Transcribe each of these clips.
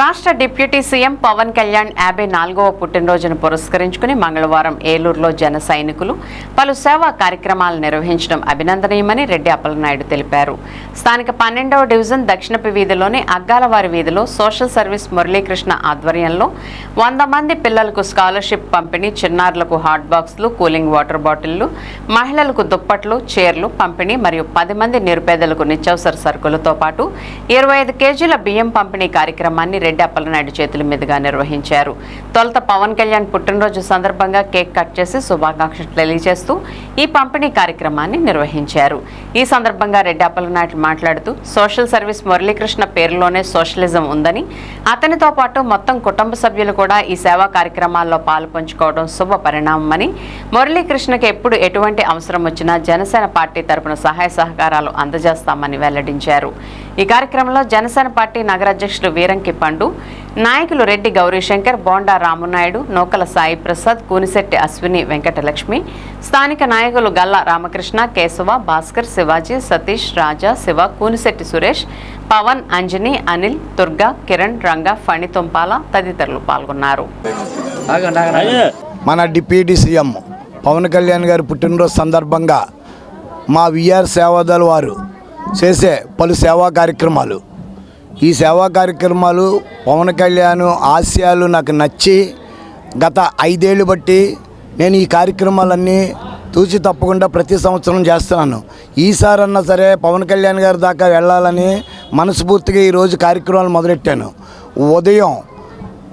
రాష్ట్ర deputy CM Pawan Kalyan యాభై నాలుగవ పుట్టినరోజును పురస్కరించుకుని మంగళవారం ఏలూరులో జన సైనికులు పలు సేవా కార్యక్రమాలు నిర్వహించడం అభినందనీయమని రెడ్డి అప్పలనాయుడు తెలిపారు. స్థానిక పన్నెండవ డివిజన్ దక్షిణపు వీధిలోని అగ్గాలవారి వీధిలో సోషల్ సర్వీస్ మురళీకృష్ణ ఆధ్వర్యంలో వంద మంది పిల్లలకు స్కాలర్షిప్ పంపిణీ చిన్నారులకు హాట్ బాక్సులు కూలింగ్ వాటర్ బాటిళ్ళు మహిళలకు దుప్పట్లు చీరలు పంపిణీ మరియు పది మంది నిరుపేదలకు నిత్యావసర సరుకులతో పాటు ఇరవై ఐదు కేజీల బియ్యం పంపిణీ కార్యక్రమాన్ని రెడ్డి అప్పలనాయుడు చేతుల మీదుగా నిర్వహించారు. తొలుత పవన్ కళ్యాణ్ పుట్టినరోజు సందర్భంగా కేక్ కట్ చేసి శుభాకాంక్షలు తెలియజేస్తూ ఈ పంపిణీ కార్యక్రమాన్ని నిర్వహించారు. ఈ సందర్భంగా రెడ్డి అప్పలనాయుడు మాట్లాడుతూ సోషల్ సర్వీస్ మురళీకృష్ణ పేరులోనే సోషలిజం ఉందని అతనితో పాటు మొత్తం కుటుంబ సభ్యులు కూడా ఈ సేవా కార్యక్రమాల్లో పాలు పంచుకోవడం శుభ పరిణామమని మురళీకృష్ణకి ఎప్పుడు ఎటువంటి అవసరం వచ్చినా జనసేన పార్టీ తరపున సహాయ సహకారాలు అందజేస్తామని వెల్లడించారు. ఈ కార్యక్రమంలో జనసేన పార్టీ నగర అధ్యక్షులు వీరంకి పండు నాయకులు రెడ్డి గౌరీశంకర్ బోండా రామునాయుడు నూకల సాయి ప్రసాద్ కూనిశెట్టి అశ్విని వెంకటలక్ష్మి స్థానిక నాయకులు గల్లా రామకృష్ణ కేశవ భాస్కర్ శివాజీ సతీష్ రాజా శివ కూనిశెట్టి సురేష్ పవన్ అంజని అనిల్ దుర్గా కిరణ్ రంగ ఫణి తుంపాల తదితరులు పాల్గొన్నారు. మన డిప్యూటీ సీఎం పవన్ కళ్యాణ్ గారి పుట్టినరోజు సందర్భంగా మా విఆర్ సేవాదళ వారు చేసే పలు సేవా కార్యక్రమాలు. ఈ సేవా కార్యక్రమాలు పవన్ కళ్యాణ్ ఆశయాలు నాకు నచ్చి గత ఐదేళ్ళు బట్టి నేను ఈ కార్యక్రమాలన్నీ తూచి తప్పకుండా ప్రతి సంవత్సరం చేస్తున్నాను. ఈసారన్నా సరే పవన్ కళ్యాణ్ గారి దాకా వెళ్ళాలని మనస్ఫూర్తిగా ఈరోజు కార్యక్రమాలు మొదలెట్టాను. ఉదయం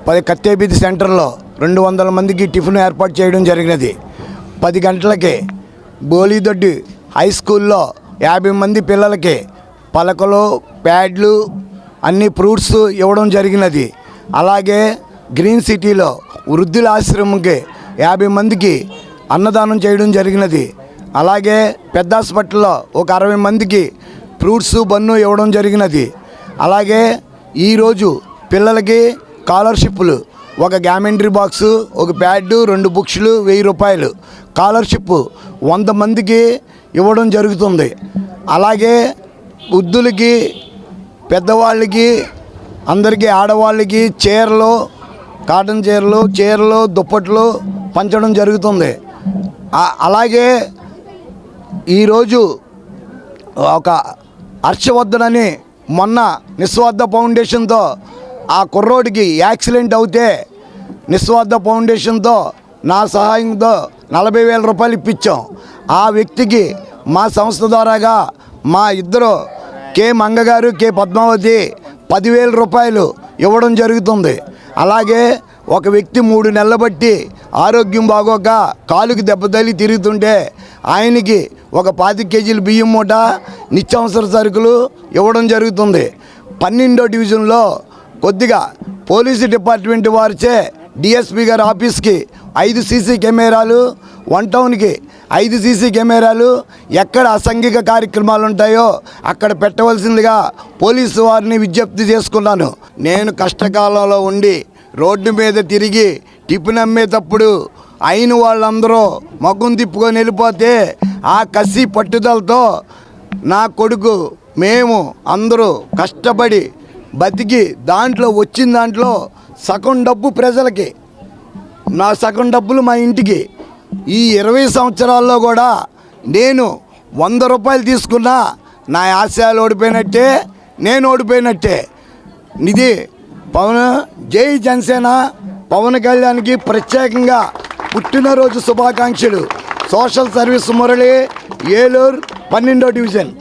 పది కత్తేబీది సెంటర్లో రెండు వందల మందికి టిఫిన్ ఏర్పాటు చేయడం జరిగినది. పది గంటలకి బోలీదొడ్డి హై స్కూల్లో యాభై మంది పిల్లలకి పలకలు ప్యాడ్లు అన్ని ఫ్రూట్స్ ఇవ్వడం జరిగినది. అలాగే గ్రీన్ సిటీలో వృద్ధుల ఆశ్రమంకి యాభై మందికి అన్నదానం చేయడం జరిగినది. అలాగే పెద్ద హాస్పిటల్లో ఒక అరవై మందికి ఫ్రూట్స్ బన్ను ఇవ్వడం జరిగినది. అలాగే ఈరోజు పిల్లలకి స్కాలర్షిప్లు ఒక గ్యామెంటరీ బాక్సు ఒక ప్యాడ్ రెండు బుక్స్లు వెయ్యి రూపాయలు. స్కాలర్షిప్ వంద మందికి ఇవ్వడం జరుగుతుంది. అలాగే వృద్ధులకి పెద్దవాళ్ళకి అందరికీ ఆడవాళ్ళకి చీరలు కాటన్ చీరలు చీరలు దుప్పట్లు పంచడం జరుగుతుంది. అలాగే ఈరోజు ఒక హర్షవర్ధుడని మొన్న నిస్వార్థ ఫౌండేషన్తో ఆ కుర్రోడికి యాక్సిడెంట్ అవుతే నిస్వార్థ ఫౌండేషన్తో నా సహాయంతో నలభై వేల రూపాయలు ఇప్పించాం. ఆ వ్యక్తికి మా సంస్థ ద్వారాగా మా ఇద్దరు కే మంగగారు కే పద్మావతి పదివేల రూపాయలు ఇవ్వడం జరుగుతుంది. అలాగే ఒక వ్యక్తి మూడు నెలలు బట్టి ఆరోగ్యం బాగోక కాలుకి దెబ్బతల్లి తిరుగుతుంటే ఆయనకి ఒక పాతి కేజీలు బియ్యం మూట నిత్యావసర సరుకులు ఇవ్వడం జరుగుతుంది. పన్నెండో డివిజన్లో కొద్దిగా పోలీసు డిపార్ట్మెంట్ వారిచే డిఎస్పి గారి ఆఫీస్కి ఐదు సీసీ కెమెరాలు వన్ టౌన్కి ఐదు సీసీ కెమెరాలు ఎక్కడ అసంఘిక కార్యక్రమాలు ఉంటాయో అక్కడ పెట్టవలసిందిగా పోలీసు వారిని విజ్ఞప్తి చేసుకున్నాను. నేను కష్టకాలంలో ఉండి రోడ్డు మీద తిరిగి టిఫిన్ అమ్మేటప్పుడు అయిన వాళ్ళందరూ మగ్గును తిప్పుకొని వెళ్ళిపోతే ఆ కసి పట్టుదలతో నా కొడుకు మేము అందరూ కష్టపడి బతికి దాంట్లో వచ్చిన దాంట్లో సగం డబ్బు ప్రజలకి నా సగం డబ్బులు మా ఇంటికి. ఈ ఇరవై సంవత్సరాల్లో కూడా నేను వంద రూపాయలు తీసుకున్నా నా ఆశయాలు ఓడిపోయినట్టే నేను ఓడిపోయినట్టే. ఇది పవన్ జై జనసేన పవన్ కళ్యాణ్కి ప్రత్యేకంగా పుట్టినరోజు శుభాకాంక్షలు. సోషల్ సర్వీస్ మురళి ఏలూరు పన్నెండో డివిజన్.